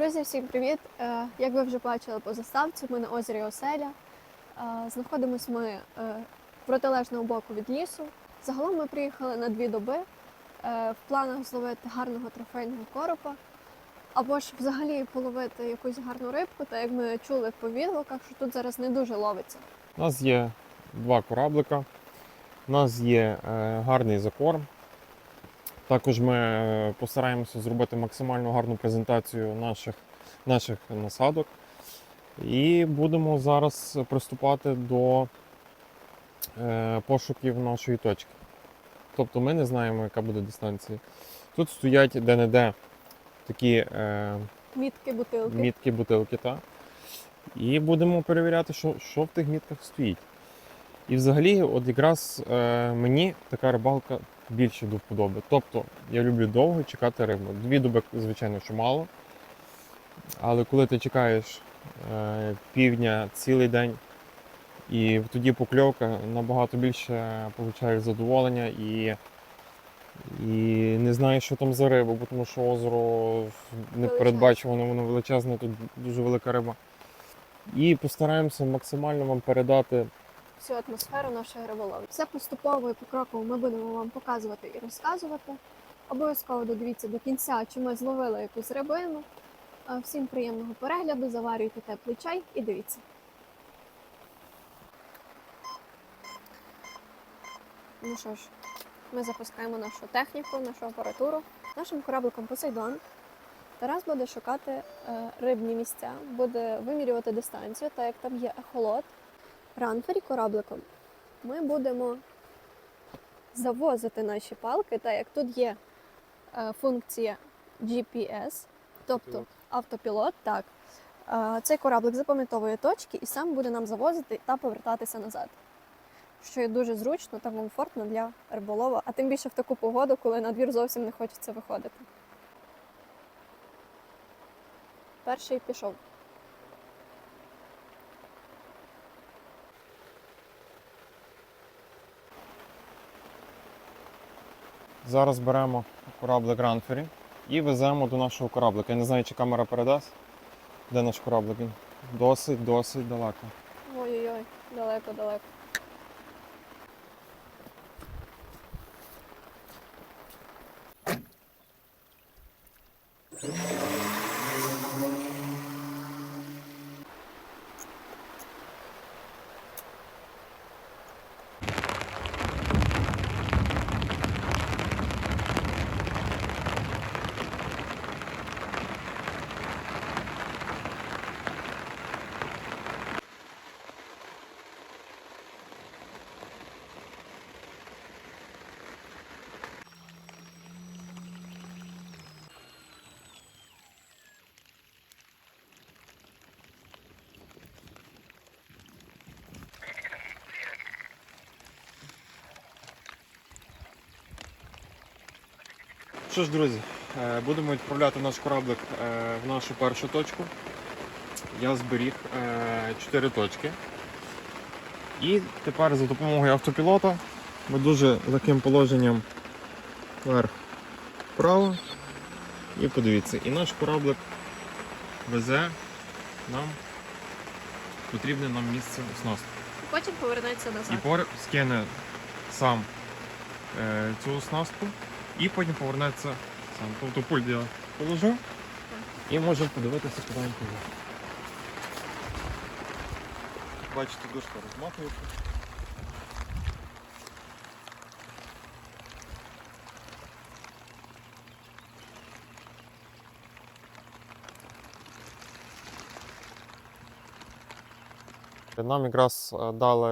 Друзі, всім привіт! Е, Як ви вже бачили по заставці, ми на озері Оселя. Е, Знаходимося ми е, протилежного боку від лісу. Загалом ми приїхали на дві доби в планах зловити гарного трофейного коропа, або ж взагалі половити якусь гарну рибку, та як ми чули по відгуках, що тут зараз не дуже ловиться. У нас є два кораблика, у нас є гарний закорм. Також ми е, постараємося зробити максимально гарну презентацію наших, наших насадок. І будемо зараз приступати до е, пошуків нашої точки. Тобто ми не знаємо, яка буде дистанція. Тут стоять де-не-де такі е, Мітки, бутилки. мітки бутилки, та. І будемо перевіряти, що, що в тих мітках стоїть. І взагалі, от якраз е, мені така рибалка більше до вподоби. Тобто я люблю довго чекати рибу. Дві доби, звичайно, що мало. Але коли ти чекаєш е, півдня цілий день, і тоді покльовка набагато більше получаєш задоволення і, і не знаєш, що там за риба, бо тому що озеро не передбачувано, воно величезне, тут дуже велика риба. І постараємося максимально вам передати всю атмосферу нашої риболовлі. Все поступово і покроково ми будемо вам показувати і розказувати. Обов'язково додивіться до кінця, чи ми зловили якусь рибину. Всім приємного перегляду, заварюйте теплий чай і дивіться. Ну що ж, ми запускаємо нашу техніку, нашу апаратуру. Нашим корабликом Посейдон Тарас буде шукати е, рибні місця, буде вимірювати дистанцію, так як там є ехолот. Ранфері корабликом ми будемо завозити наші палки, так як тут є е, функція GPS, тобто Автопілот. Так. Е, Цей кораблик запам'ятовує точки і сам буде нам завозити та повертатися назад. Що є дуже зручно та комфортно для риболова, а тим більше в таку погоду, коли на двір зовсім не хочеться виходити. Перший пішов. Зараз беремо кораблик Ранфері і веземо до нашого кораблика. Я не знаю, чи камера передасть. Де наш кораблик? Він досить, досить далеко. Ой-ой-ой, далеко-далеко. Що ж, друзі, е, будемо відправляти наш кораблик е, в нашу першу точку. Я зберіг 4 точки. І тепер за допомогою автопілота ми дуже легким положенням вверх вправо. І подивіться, і наш кораблик везе нам потрібне нам місце оснастки. Потім повернеться І назад. пор скине сам е, цю оснастку і потім повернеться сам. Тобто пульт я положу і можемо подивитися, куди він піде. Бачите, дошка розматується. Нам якраз е, дали,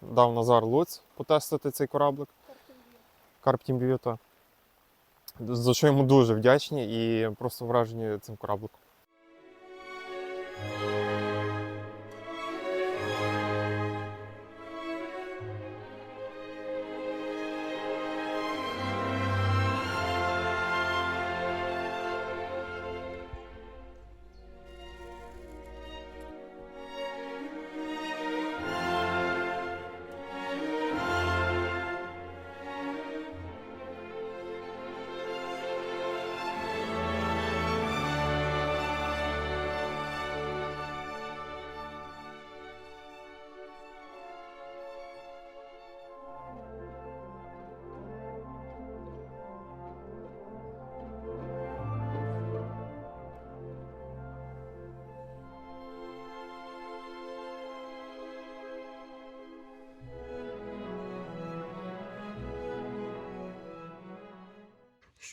дав Назар Луць потестити цей кораблик. Карп Team View, За що йому дуже вдячні і просто вражені цим корабликом.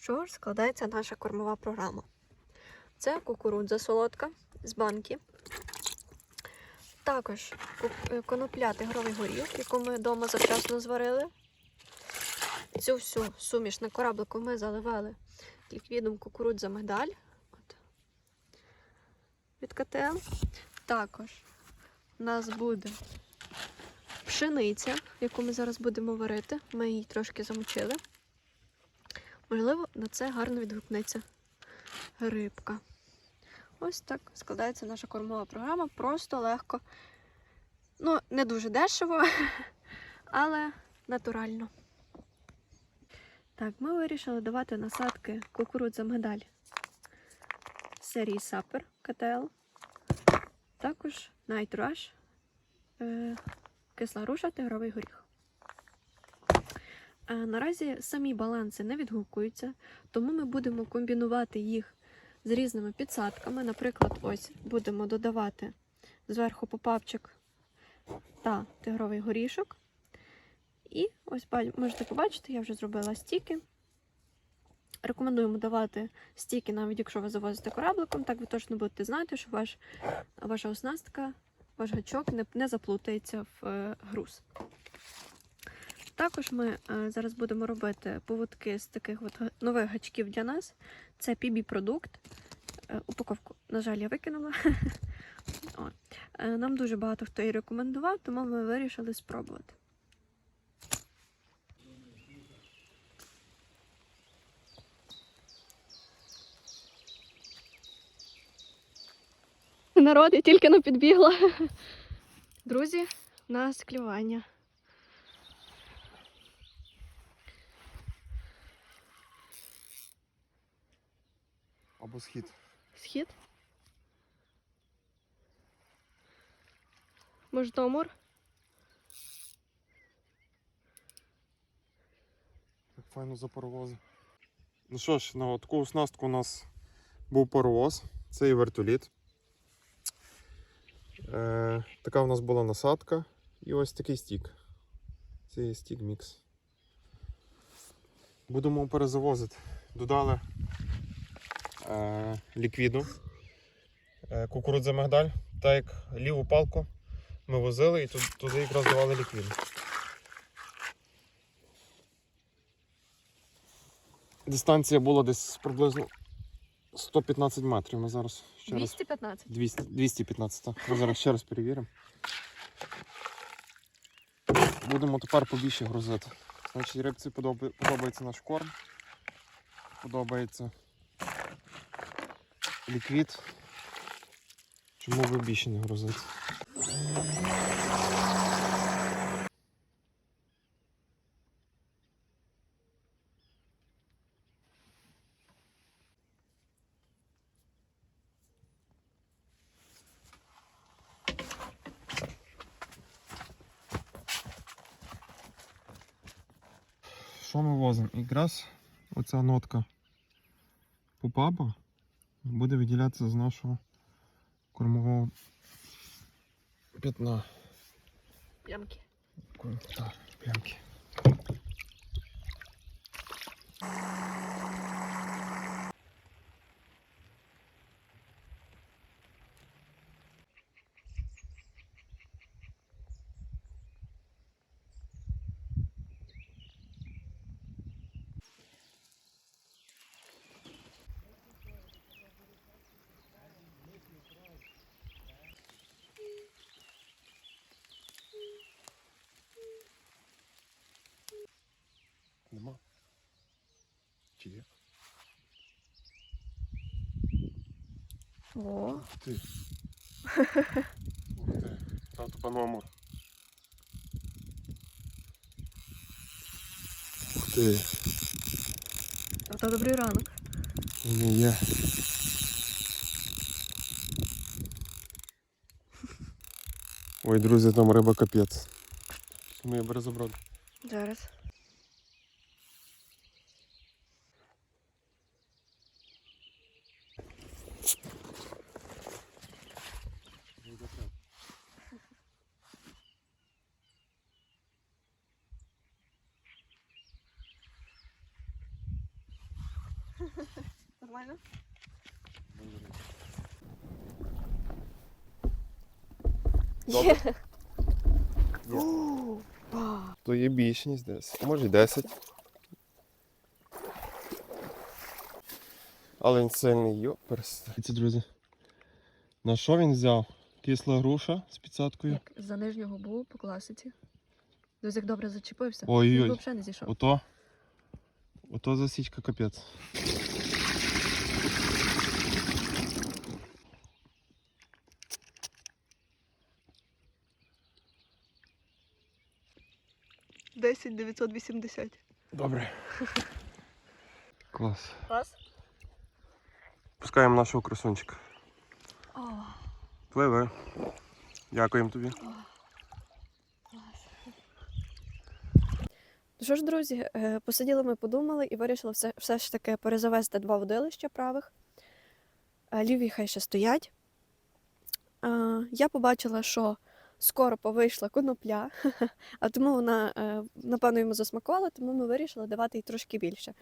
Що ж складається наша кормова програма. Це кукурудза солодка з банки. Також е, конопля тигровий горіх, яку ми вдома завчасно зварили. Цю всю суміш на кораблику ми заливали ліквідом кукурудза мигдаль От. від КТМ. Також у нас буде пшениця, яку ми зараз будемо варити. Ми її трошки замочили. Можливо, на це гарно відгукнеться рибка. Ось так складається наша кормова програма. Просто легко. Ну, не дуже дешево, але натурально. Так, ми вирішили давати насадки кукурудза медаль серії Сапер КТЛ. Також Night Rush, е, кисла руша, тигровий горіх. Наразі самі баланси не відгукуються, тому ми будемо комбінувати їх з різними підсадками. Наприклад, ось будемо додавати зверху попапчик та тигровий горішок. І ось можете побачити, я вже зробила стіки. Рекомендуємо давати стіки, навіть якщо ви завозите корабликом, так ви точно будете знати, що ваш, ваша оснастка, ваш гачок не, не заплутається в е, груз. Також ми е, зараз будемо робити поводки з таких от нових гачків для нас. Це PB продукт. Е, упаковку, на жаль, я викинула. От. Е, Нам дуже багато хто її рекомендував, тому ми вирішили спробувати. Народ, я тільки не підбігла. Друзі, у нас клювання. Або схід. Схід. Може, то Амур? Так файно за паровози. Ну що ж, на таку оснастку у нас був паровоз, це і вертоліт. Е, така у нас була насадка і ось такий стік. Це є стік мікс. Будемо перезавозити. Додали ліквіду, е, кукурудза мигдаль, так як ліву палку ми возили і туди, якраз давали ліквіду. Дистанція була десь приблизно 115 метрів. Ми зараз ще раз 215. 200, 215. так. Ми зараз ще раз перевіримо. Будемо тепер побільше грузити. Значить, рибці подобається наш корм. Подобається ліквід. Чому ви більше не грузити? Що ми возимо? Якраз оця нотка попапа буде виділятися з нашого кормового п'ятна. Плямки. Так, плямки. О, Ух ти. Ух ти. Тато пану Амур. Ух ти. то добрий ранок. Не є. Ой, друзі, там риба капець. Ми її бере забрати. Зараз. Нормально? Добре. То є більше, ніж 10. Може й 10. Але він сильний йоперс. Це, друзі. На що він взяв? Кисла груша з підсадкою. Як за нижнього був по класиці. Дось як добре зачепився. Ой-ой-ой. Він взагалі не зійшов. Ото. Ото засічка капець. 980. Добре. Клас. Клас? Пускаємо нашого красунчика. О, Пливе. Дякуємо тобі. Ну що ж, друзі, е, посиділи ми, подумали і вирішили все, все ж таки перезавести два водилища правих. Е, Ліві хай ще стоять. Е, Я побачила, що скоро повийшла конопля, а тому вона, е, напевно, йому засмакувала, тому ми вирішили давати їй трошки більше.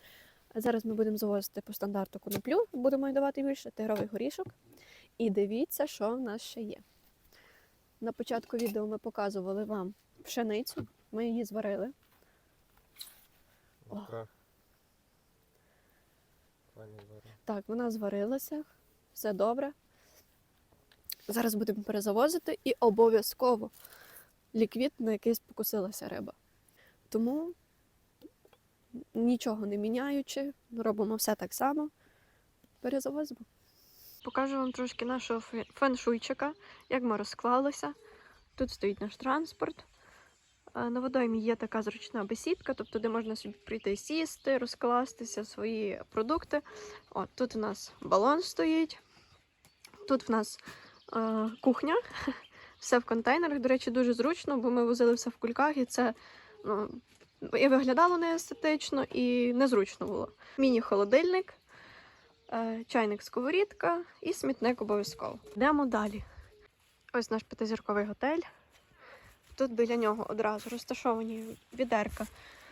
Зараз ми будемо завозити по стандарту коноплю, будемо їй давати більше тигровий горішок. І дивіться, що в нас ще є. На початку відео ми показували вам пшеницю, ми її зварили. О. Так, вона зварилася, все добре. Зараз будемо перезавозити і обов'язково ліквід, на який спокусилася риба. Тому, нічого не міняючи, робимо все так само. Перезавозимо. Покажу вам трошки нашого феншуйчика, як ми розклалися. Тут стоїть наш транспорт. Е, На водоймі є така зручна бесідка, тобто де можна собі прийти сісти, розкластися свої продукти. От тут у нас балон стоїть. Тут в нас кухня, все в контейнерах. До речі, дуже зручно, бо ми возили все в кульках, і це ну, і виглядало не естетично, і незручно було. Міні-холодильник, е, чайник сковорідка і смітник обов'язково. Йдемо далі. Ось наш п'ятизірковий готель. Тут біля нього одразу розташовані відерка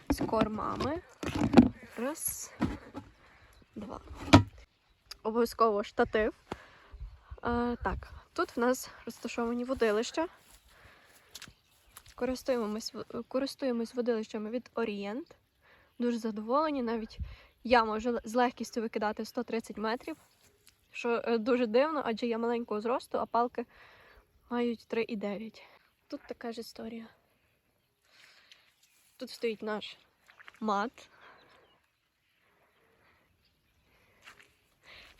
з кормами. Раз, два. Обов'язково штатив. Е, так, тут в нас розташовані водилища. Користуємось, користуємось водилищами від Орієнт. Дуже задоволені. Навіть я можу з легкістю викидати 130 метрів, що е, дуже дивно, адже я маленького зросту, а палки мають 3,9. Тут така ж історія. Тут стоїть наш мат.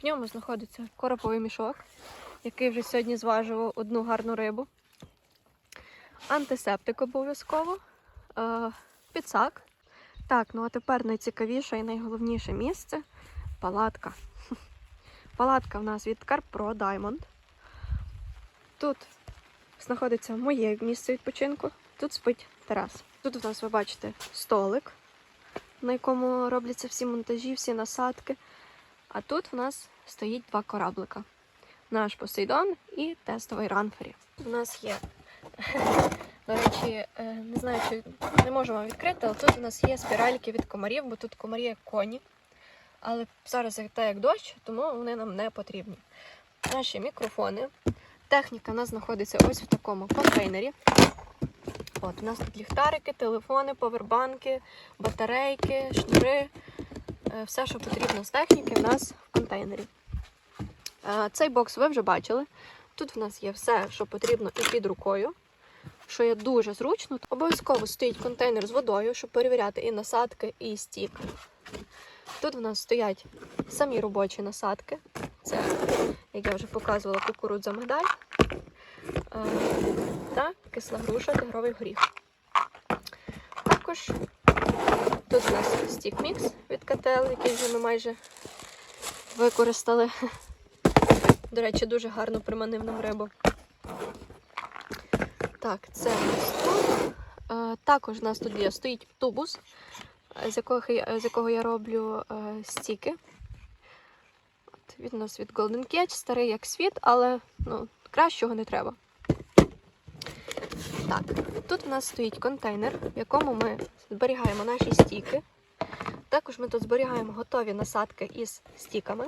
В ньому знаходиться короповий мішок, який вже сьогодні зважував одну гарну рибу. Антисептик обов'язково, е, підсак. Так, ну а тепер найцікавіше і найголовніше місце палатка. Палатка в нас від CarPro Diamond. Тут знаходиться моє місце відпочинку. Тут спить терас. Тут у нас ви бачите столик, на якому робляться всі монтажі, всі насадки. А тут у нас стоїть два кораблика: наш Посейдон і тестовий ранфері. У нас є, до речі, е, не знаю, чи не можемо відкрити, але тут у нас є спіральки від комарів, бо тут комарі як коні. Але зараз так як дощ, тому вони нам не потрібні. Наші мікрофони. Техніка у нас знаходиться ось в такому контейнері. От, у нас тут ліхтарики, телефони, повербанки, батарейки, шнури. Е, Все, що потрібно з техніки, у нас в контейнері. Е, Цей бокс ви вже бачили. Тут в нас є все, що потрібно і під рукою, що є дуже зручно. Обов'язково стоїть контейнер з водою, щоб перевіряти і насадки, і стік. Тут в нас стоять самі робочі насадки. Це, як я вже показувала, кукурудза медаль е, та кисла груша, тигровий горіх. Також тут у нас стік мікс від КТЛ, який вже ми майже використали. До речі, дуже гарно приманив нам рибу. Так, це тут. Е, Також у нас тут є стоїть тубус, е, з якого, я- з якого я роблю е, стіки. От, він у нас від Golden Catch, старий як світ, але ну, кращого не треба. Так, тут у нас стоїть контейнер, в якому ми зберігаємо наші стіки. Також ми тут зберігаємо готові насадки із стіками.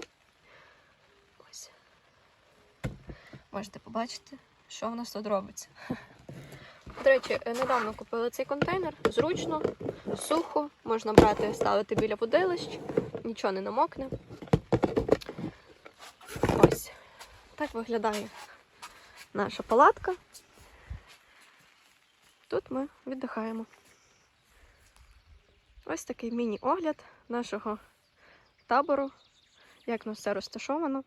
Можете побачити, що в нас тут робиться. До речі, е, недавно купили цей контейнер. Зручно, сухо, можна брати, ставити біля водилищ, нічого не намокне. Ось. Так виглядає наша палатка. Тут ми віддихаємо. Ось такий міні-огляд нашого табору, як нас все розташовано.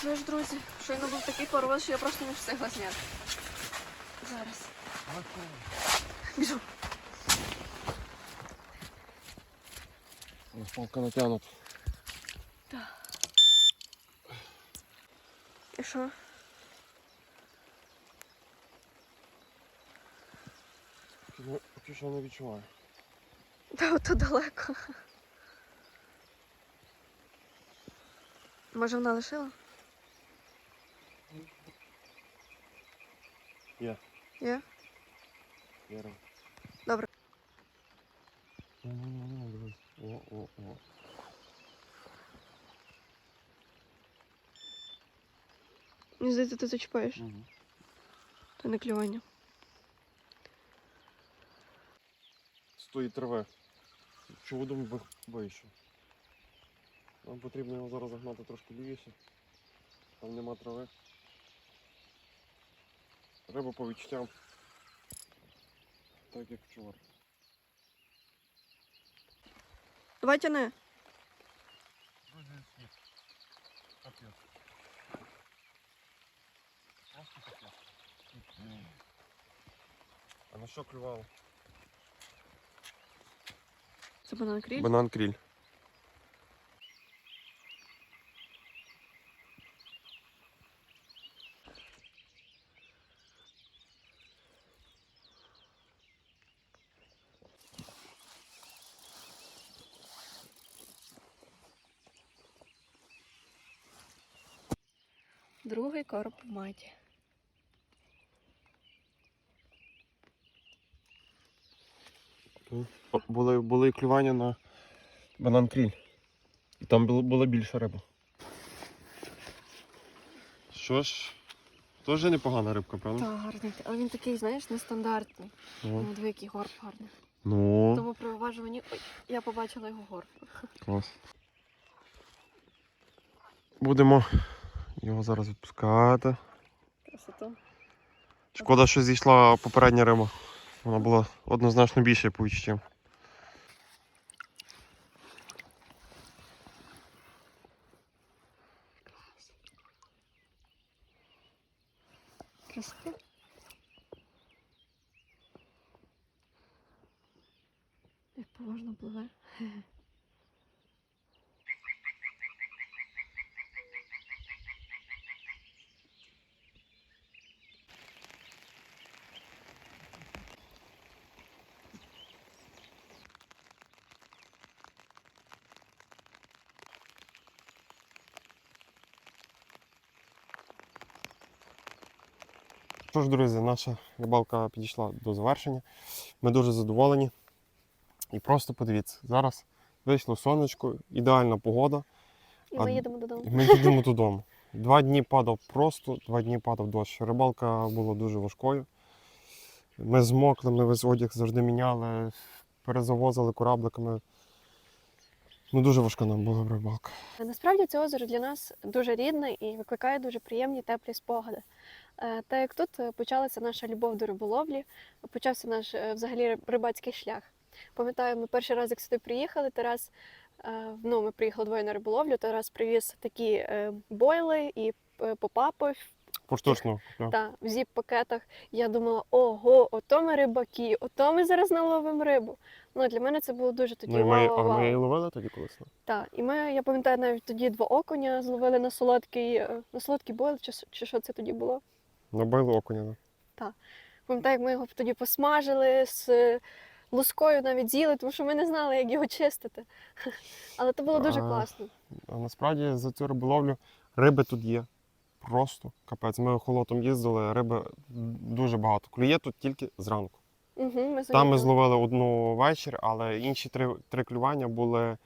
Ну що ж, друзі, щойно був такий порвоз, що я просто не встигла зняти. Зараз. Біжу. Палка натягнута. І що? Поки що не відчуваю. Та ото далеко. Може вона лишила? Є. Є? Віра. Добре. Ну-ну-ну, дивись. О, о, о. Мені здається, ти зачіпаєш. Угу. То не клювання. З тої трави. Чудом ви- вийшов. Нам потрібно його зараз загнати трошки лівіше. Там нема трави. Риба по відчуттям. Так як вчора. Давай тяни. Друзі, світ. Капець. Просто капець. А на що клювало? Це банан кріль. Банан кріль. Другий короб в маті. Були, були клювання на банан кріль. І там було, була більша риба. Що ж, теж непогана рибка, правда? Так, гарний. Але він такий, знаєш, нестандартний. Ну, який горб гарний. ну Тому при уважуванні ой, я побачила його горб. клас. Будемо його зараз відпускати. Красота. Шкода, що зійшла попередня рима. Вона була однозначно більше по відчуттям. Що ж, друзі, наша рибалка підійшла до завершення. Ми дуже задоволені. І просто подивіться, зараз вийшло сонечко, ідеальна погода. І А- ми їдемо додому. І ми їдемо додому. Два дні падав просто, два дні падав дощ. Рибалка була дуже важкою. Ми змокли, ми весь одяг завжди міняли, перезавозили корабликами. Ну, дуже важка нам була рибалка. Насправді це озеро для нас дуже рідне і викликає дуже приємні теплі спогади. Е, Та як тут е, почалася наша любов до риболовлі, почався наш е, взагалі рибацький шлях. Пам'ятаю, ми перший раз, як сюди приїхали, Тарас, ну, ми приїхали двоє на риболовлю, Тарас привіз такі бойли і попапи Поштучно купляв. та в зіп-пакетах. Я думала, ого, ото ми рибаки, ото ми зараз наловимо рибу. Ну, для мене це було дуже тоді Ну, ми, а ми її ловили тоді колись. ну? Так, і ми, я пам'ятаю, навіть тоді два окуня зловили на солодкий, на солодкий бойл, чи, чи що це тоді було. Набили окуня. да. Пам'ятаю, як ми його тоді посмажили з е, лускою навіть з'їли, тому що ми не знали, як його чистити. Але це було дуже А, класно. А насправді за цю риболовлю риби тут є. Просто капець. Ми холотом їздили, риби дуже багато. Клює тут тільки зранку. Угу, ми Там ми зловили одну вечір, але інші три, три клювання були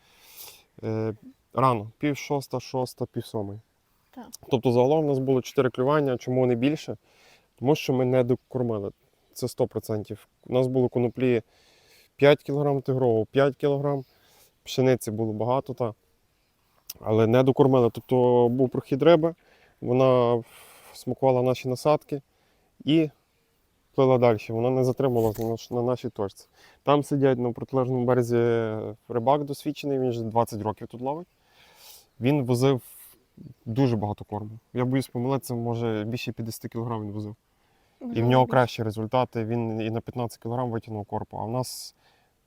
е, рано, пів шоста, шоста, пів сьомої. Так. Тобто загалом у нас було чотири клювання. Чому не більше? Тому що ми не докормили. Це 100%. У нас було коноплі 5 кг тигрового, 5 кг. Пшениці було багато, та. але не докормили. Тобто був прохід риби, вона смакувала наші насадки і плила далі. Вона не наш- на нашій точці. Там сидять на протилежному березі рибак досвідчений, він вже 20 років тут ловить. Він возив дуже багато корму. Я боюсь помилитися, може більше 50 кг він возив. І в нього кращі результати. Він і на 15 кг витягнув корпу. А в нас,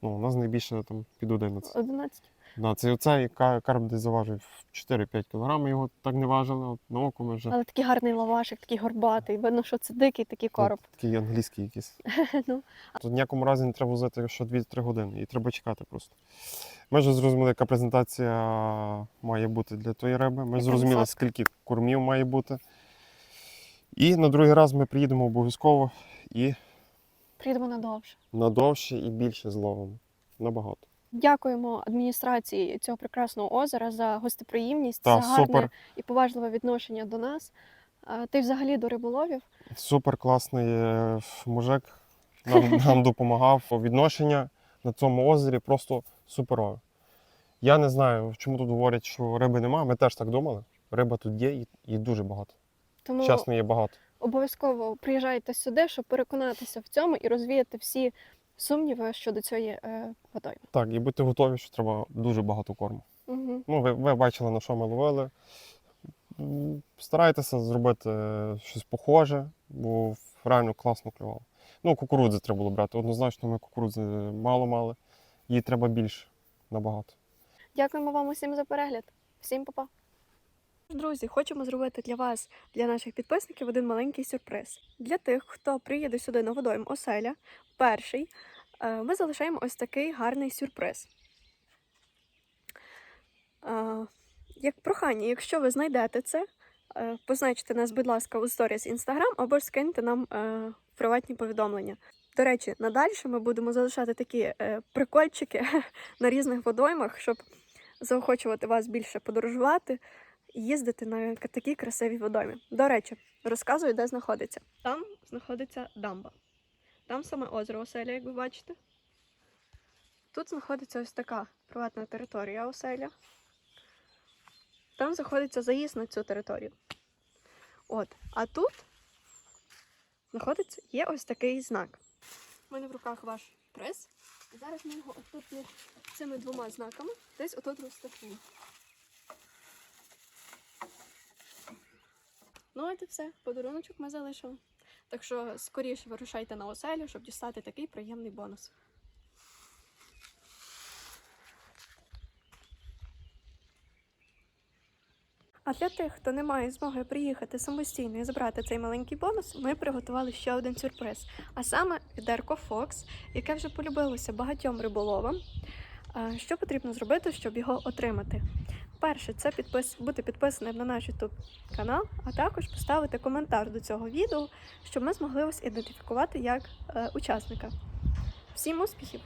ну, у нас найбільше там під 11. 11. Да, це оцей карп десь заважив 4-5 кг, його так не важили, от на око ми вже Але такий гарний лавашик, такий горбатий. Видно, що це дикий такий короб. От такий англійський якийсь. Ну. Тут в ніякому разі не треба возити що 2-3 години, і треба чекати просто. Ми вже зрозуміли, яка презентація має бути для тої риби. Ми зрозуміли, скільки кормів має бути. І на другий раз ми приїдемо обов'язково і Приїдемо надовше. надовше і більше зловимо. Набагато. Дякуємо адміністрації цього прекрасного озера за гостеприємність, Та, за гарне супер. і поважливе відношення до нас. А, Та взагалі до риболовів. Супер класний е, мужик. Нам, нам допомагав. Відношення на цьому озері просто суперове. Я не знаю, чому тут говорять, що риби немає. Ми теж так думали. Риба тут є і, і дуже багато. Тому Чесно, є багато. обов'язково приїжджайте сюди, щоб переконатися в цьому і розвіяти всі сумніви щодо цієї е, водойми. Так, і будьте готові, що треба дуже багато корму. Угу. Ну, ви, ви бачили, на що ми ловили. Старайтеся зробити е, щось похоже, бо реально класно клювало. Ну, кукурудзи треба було брати. Однозначно, ми кукурудзи мало мали. Їй треба більше набагато. Дякуємо вам усім за перегляд. Всім па-па. Друзі, хочемо зробити для вас, для наших підписників, один маленький сюрприз. Для тих, хто приїде сюди на водойм Оселя, перший, е, ми залишаємо ось такий гарний сюрприз. Е, Як прохання, якщо ви знайдете це, позначте нас, будь ласка, у сторіс Instagram або ж скиньте нам е, приватні повідомлення. До речі, надалі ми будемо залишати такі е, прикольчики на різних водоймах, щоб заохочувати вас більше подорожувати і їздити на такі красиві водойми. До речі, розказую, де знаходиться. Там знаходиться дамба. Там саме озеро Оселя, як ви бачите. Тут знаходиться ось така приватна територія Оселя. Там знаходиться заїзд на цю територію. От, а тут знаходиться є ось такий знак. У мене в руках ваш приз. І зараз ми його отут цими двома знаками десь отут розташуємо. Ну, от і все. Подаруночок ми залишили. Так що скоріше вирушайте на оселю, щоб дістати такий приємний бонус. А для тих, хто не має змоги приїхати самостійно і забрати цей маленький бонус, ми приготували ще один сюрприз. А саме відерко Фокс, яке вже полюбилося багатьом риболовам. Що потрібно зробити, щоб його отримати? Перше, це підпис... бути підписаним на наш YouTube канал, а також поставити коментар до цього відео, щоб ми змогли вас ідентифікувати як е, учасника. Всім успіхів!